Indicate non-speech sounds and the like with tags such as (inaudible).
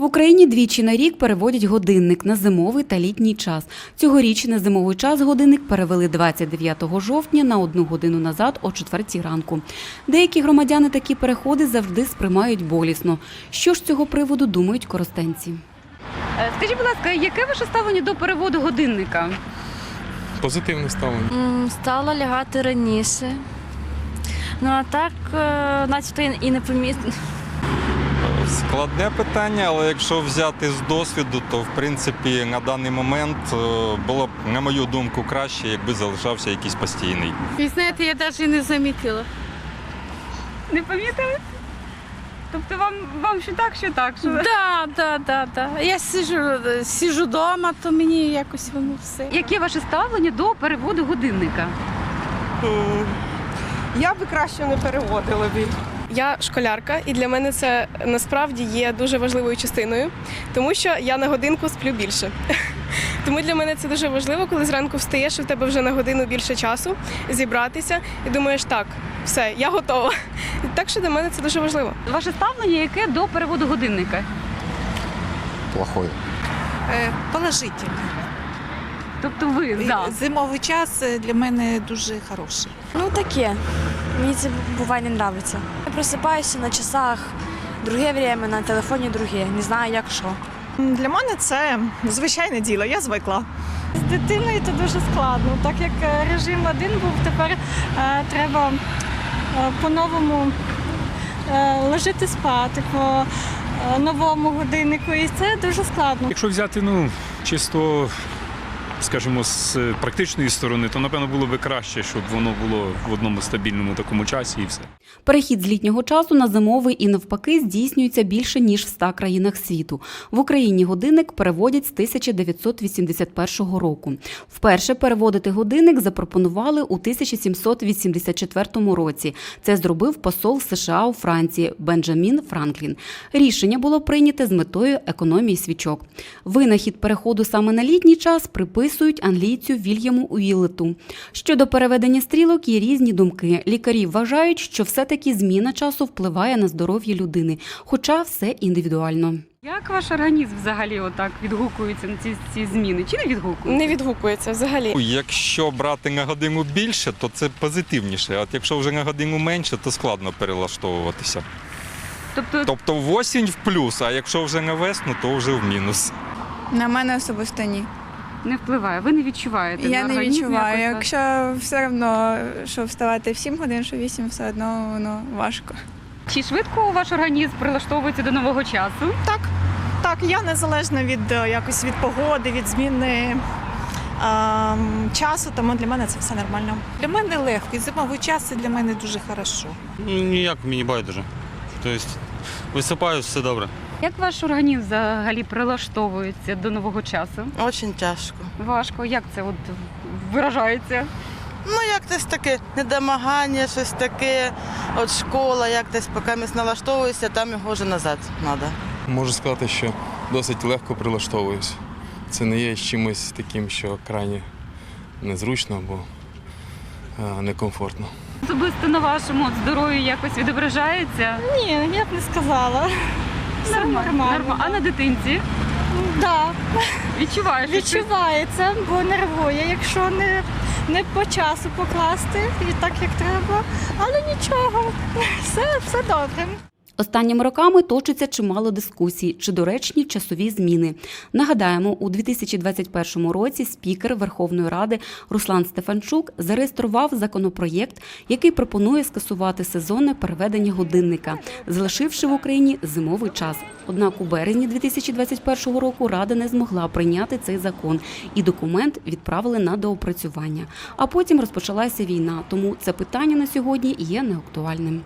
В Україні двічі на рік переводять годинник на зимовий та літній час. Цьогоріч на зимовий час годинник перевели 29 жовтня на одну годину назад о 4 ранку. Деякі громадяни такі переходи завжди сприймають болісно. Що ж з цього приводу думають коростенці? Е, Скажіть, будь ласка, яке ваше ставлення до переводу годинника? Позитивне ставлення. Стала лягати раніше. Ну а так, е, начебто і не помітно. Складне питання, але якщо взяти з досвіду, то в принципі на даний момент е, було б, на мою думку, краще, якби залишався якийсь постійний. І знаєте, я навіть не замітила. Не помітили? Тобто вам, вам що так, що так? Що... Да, да, да, да. Я сижу, сижу вдома, то мені якось воно все. Яке ваше ставлення до переводу годинника? М, Я би краще не переводила б. Я школярка, і для мене це насправді є дуже важливою частиною, тому що я на годинку сплю більше. (laughs) Тому для мене це дуже важливо, коли зранку встаєш, і в тебе вже на годину більше часу зібратися, і думаєш, так, все, я готова. (laughs) Так що для мене це дуже важливо. Ваше ставлення яке до переводу годинника? Плохое. Е, Положительно. Тобто ви за. Зимовий час е, для мене дуже хороший. Ну таке. Мені це буває не подобається. Я просипаюся на часах, друге время, на телефоні друге. Не знаю як що. Для мене це звичайне діло, я звикла. З дитиною це дуже складно, так як е, режим один був, тепер е, треба е, по-новому е, ложити спати по е, новому годиннику, і це дуже складно. Якщо взяти ну чисто, скажімо, з практичної сторони, то напевно було би краще, щоб воно було в одному стабільному такому часі і все. Перехід з літнього часу на зимовий і навпаки здійснюється більше ніж в 100 країнах світу. В Україні годинник переводять з 1981 року. Вперше переводити годинник запропонували у 1784 році. Це зробив посол США у Франції Бенджамін Франклін. Рішення було прийняте з метою економії свічок. Винахід переходу саме на літній час приписують англійцю Вільяму Уіллету. Щодо переведення стрілок є різні думки. Лікарі вважають, що все-таки зміна часу впливає на здоров'я людини, хоча все індивідуально. Як ваш організм взагалі отак відгукується на ці, ці зміни? Чи не відгукується? Не відгукується взагалі. Якщо брати на годину більше, то це позитивніше. А якщо вже на годину менше, то складно перелаштовуватися. Тобто, Тобто в осінь в плюс, а якщо вже на весну, то вже в мінус. На мене особисто ні. Не впливає, ви не відчуваєте. Я на не організм відчуваю. якось так? Якщо все одно, що вставати в 7 годин, що 8, все одно воно важко. Чи швидко ваш організм прилаштовується до нового часу? Так, так, я незалежна від е, якось від погоди, від зміни ем, часу, тому для мене це все нормально. Для мене легкий. Зимовий час це для мене дуже хорошо. Ну, ніяк мені байдуже. Тобто висипаю, все добре. Як ваш організм взагалі прилаштовується до нового часу? Дуже тяжко. Важко. Як це от виражається? Ну, як десь таке недомагання, щось таке, от школа, як десь поки ми налаштовуєшся, там його вже назад треба. Можу сказати, що досить легко прилаштовуюсь. Це не є чимось таким, що крайне незручно або е, некомфортно. Особисто на вашому от здоров'ї якось відображається? Ні, я б не сказала. Все нормально. нормально. А на дитинці Да, відчуваєш? відчувається, бо нервує, якщо не, не по часу покласти і так як треба. Але нічого, (laughs) все, все добре. Останніми роками точиться чимало дискусій, чи доречні часові зміни. Нагадаємо, у 2021 році спікер Верховної Ради Руслан Стефанчук зареєстрував законопроєкт, який пропонує скасувати сезонне переведення годинника, залишивши в Україні зимовий час. Однак у березні 2021 року Рада не змогла прийняти цей закон, і документ відправили на доопрацювання. А потім розпочалася війна, тому це питання на сьогодні є неактуальним.